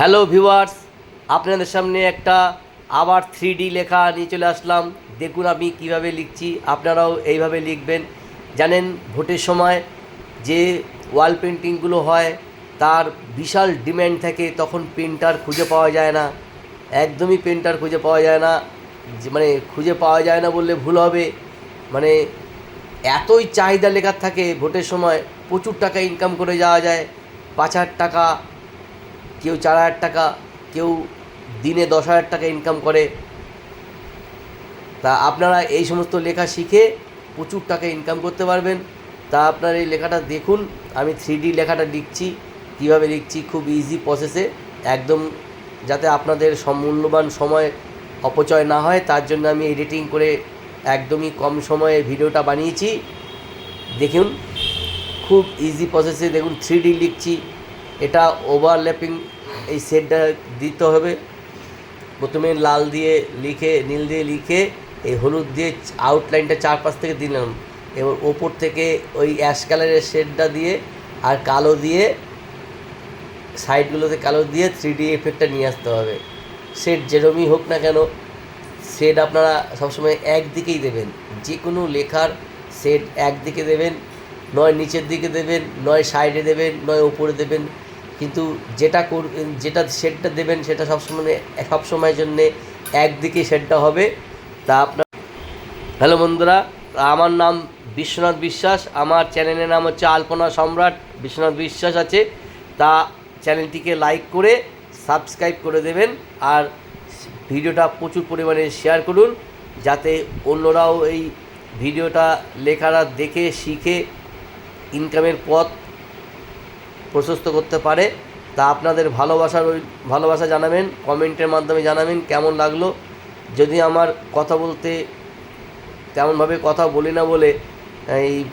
Hello viewers আপনাদের সামনে একটা আবার থ্রি ডি লেখা নিয়ে চলে আসলাম। দেখুন আমি কীভাবে লিখছি, আপনারাও এইভাবে লিখবেন। জানেন, ভোটের সময় যে ওয়াল পেন্টিংগুলো হয়, তার বিশাল ডিম্যান্ড থাকে, তখন পেন্টার খুঁজে পাওয়া যায় না। একদমই পেন্টার খুঁজে পাওয়া যায় না। মানে খুঁজে পাওয়া যায় না বললে ভুল হবে। মানে এতই চাহিদা লেখার থাকে ভোটের সময়, প্রচুর টাকা ইনকাম করে যাওয়া যায়। পাঁচ হাজার টাকা কেউ চার হাজার টাকা, কেউ দিনে দশ হাজার টাকা ইনকাম করে। তা আপনারা এই সমস্ত লেখা শিখে প্রচুর টাকা ইনকাম করতে পারবেন। তা আপনার এই লেখাটা দেখুন, আমি থ্রি লেখাটা লিখছি। কীভাবে লিখছি? খুব ইজি প্রসেসে একদম যাতে আপনাদের মূল্যবান সময় অপচয় না হয়, তার জন্য আমি এডিটিং করে একদমই কম সময়ে ভিডিওটা বানিয়েছি। দেখুন, খুব ইজি প্রসেসে দেখুন থ্রি লিখছি। এটা ওভারল্যাপিং এই সেটটা দিতে হবে। প্রথমে লাল দিয়ে লিখে, নীল দিয়ে লিখে, এই হলুদ দিয়ে আউটলাইনটা চারপাশ থেকে দিলাম এবার ওপর থেকে ওই অ্যাশ কালারের শেডটা দিয়ে আর কালো দিয়ে সাইডগুলোতে কালো দিয়ে থ্রি ডি এফেক্টটা নিয়ে আসতে হবে। সেট যেরমই হোক না কেন সেট আপনারা সবসময় একদিকেই দেবেন। যে কোনো লেখার সেট একদিকে দেবেন, নয় নিচের দিকে দেবেন, নয় সাইডে দেবেন, নয় উপরে দেবেন। কিন্তু যেটা কর, যেটা শেডটা দেবেন সেটা সবসময় সবসময়ের জন্যে একদিকে শেডটা হবে। তা আপনার হ্যালো বন্ধুরা, আমার নাম বিশ্বনাথ বিশ্বাস, আমার চ্যানেলের নাম হচ্ছে আলপনা সম্রাট, বিশ্বনাথ বিশ্বাস আছে। তা চ্যানেলটিকে লাইক করে সাবস্ক্রাইব করে দেবেন আর ভিডিওটা প্রচুর পরিমাণে শেয়ার করুন, যাতে অন্যরাও এই ভিডিওটা লেখাটা দেখে, শিখে ইনকামের পথ প্রশস্ত করতে পারে, তা আপনাদের ভালোবাসার ওই ভালোবাসা জানাবেন, কমেন্টের মাধ্যমে জানাবেন কেমন লাগল। যদি আমার কথা বলতে, তেমনভাবে কথা বলি না বলে এই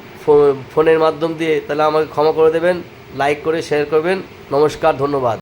ফোনের মাধ্যম দিয়ে, তাহলে আমাকে ক্ষমা করে দেবেন, লাইক করে, শেয়ার করবেন। নমস্কার, ধন্যবাদ।